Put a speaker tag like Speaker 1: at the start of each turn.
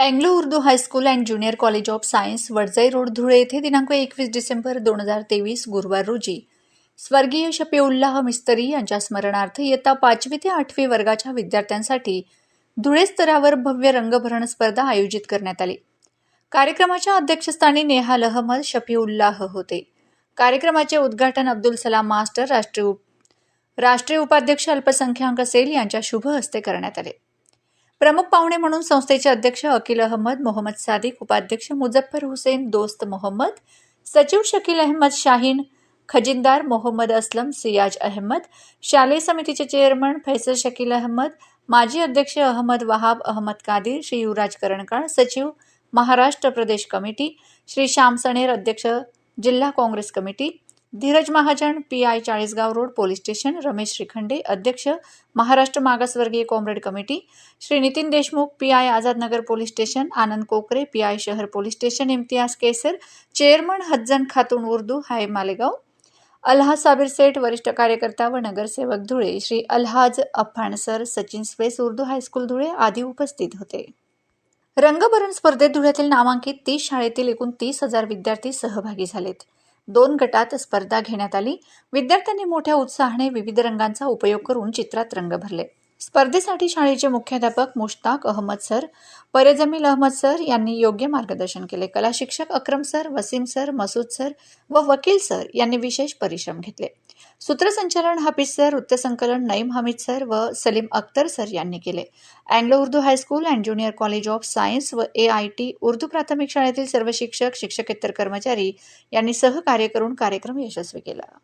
Speaker 1: Anglo Urdu high school and junior college of science Wadjai road Dhule येथे दिनांक एकवीस डिसेंबर दोन हजार तेवीस गुरुवार रोजी. स्वर्गीय शफीउल्लाह मिस्तरी यांच्या स्मरणार्थ इयत्ता पाचवी ते आठवी वर्गाच्या विद्यार्थ्यांसाठी धुळे स्तरावर भव्य रंगभरण स्पर्धा आयोजित करण्यात आली. कार्यक्रमाच्या अध्यक्षस्थानी नेहाल अहमद शफीउल्लाह होते. कार्यक्रमाचे उद्घाटन अब्दुल सलाम मास्टर राष्ट्रीय उप राष्ट्रीय उपाध्यक्ष अल्पसंख्याक सेल यांच्या शुभ हस्ते करण्यात आले. प्रमुख पाहुणे म्हणून संस्थेचे अध्यक्ष अकिल अहमद मोहम्मद सादिक उपाध्यक्ष मुझफ्फर हुसेन दोस्त मोहम्मद सचिव शकील अहमद शाहीन खजिनदार मोहम्मद असलम सियाज अहमद शालेय समितीचे चेअरमन फैसल शकील अहमद माजी अध्यक्ष अहमद वहाब अहमद कादिर श्री युवराज करणकाळ सचिव महाराष्ट्र प्रदेश कमिटी श्री श्याम सणेर अध्यक्ष जिल्हा Congress committee Dhiraj Mahajan P I Chalisgaon road police station Ramesh Shrikhande अध्यक्ष महाराष्ट्र मागासवर्गीय comrade committee Shri Nitin Deshmukh P I Azadnagar police station Anand Kokare P I शहर police station Imtiaz Kesar chairman Hajjan Khatun Urdu high Malegaon अल्हा साबिर सेठ वरिष्ठ कार्यकर्ता व नगरसेवक Dhule Shri Alhaj Afan sir Sachin स्पेस Urdu high school Dhule आदी उपस्थित होते. रंगभरण स्पर्धेत धुळ्यातील नामांकित तीस शाळेतील एकूण तीस हजार विद्यार्थी सहभागी झालेत. दोन गटात स्पर्धा घेण्यात आली. विद्यार्थ्यांनी मोठ्या उत्साहाने विविध रंगांचा उपयोग करून चित्रात रंग भरले. स्पर्धेसाठी शाळेचे मुख्याध्यापक मुश्ताक अहमद सर परेजमील अहमद सर यांनी योग्य मार्गदर्शन केले. कला शिक्षक Akram sir Wasim sir Masood sir व वकील सर यांनी विशेष परिश्रम घेतले. सूत्रसंचालन हाफिज सर वृत्तसंकलन नईम हमीद सर व सलीम अख्तर सर यांनी केले. Anglo Urdu high school and junior college of science व ए आय टी उर्दू प्राथमिक शाळेतील सर्व शिक्षक शिक्षकेतर कर्मचारी यांनी सहकार्य करून कार्यक्रम यशस्वी केला.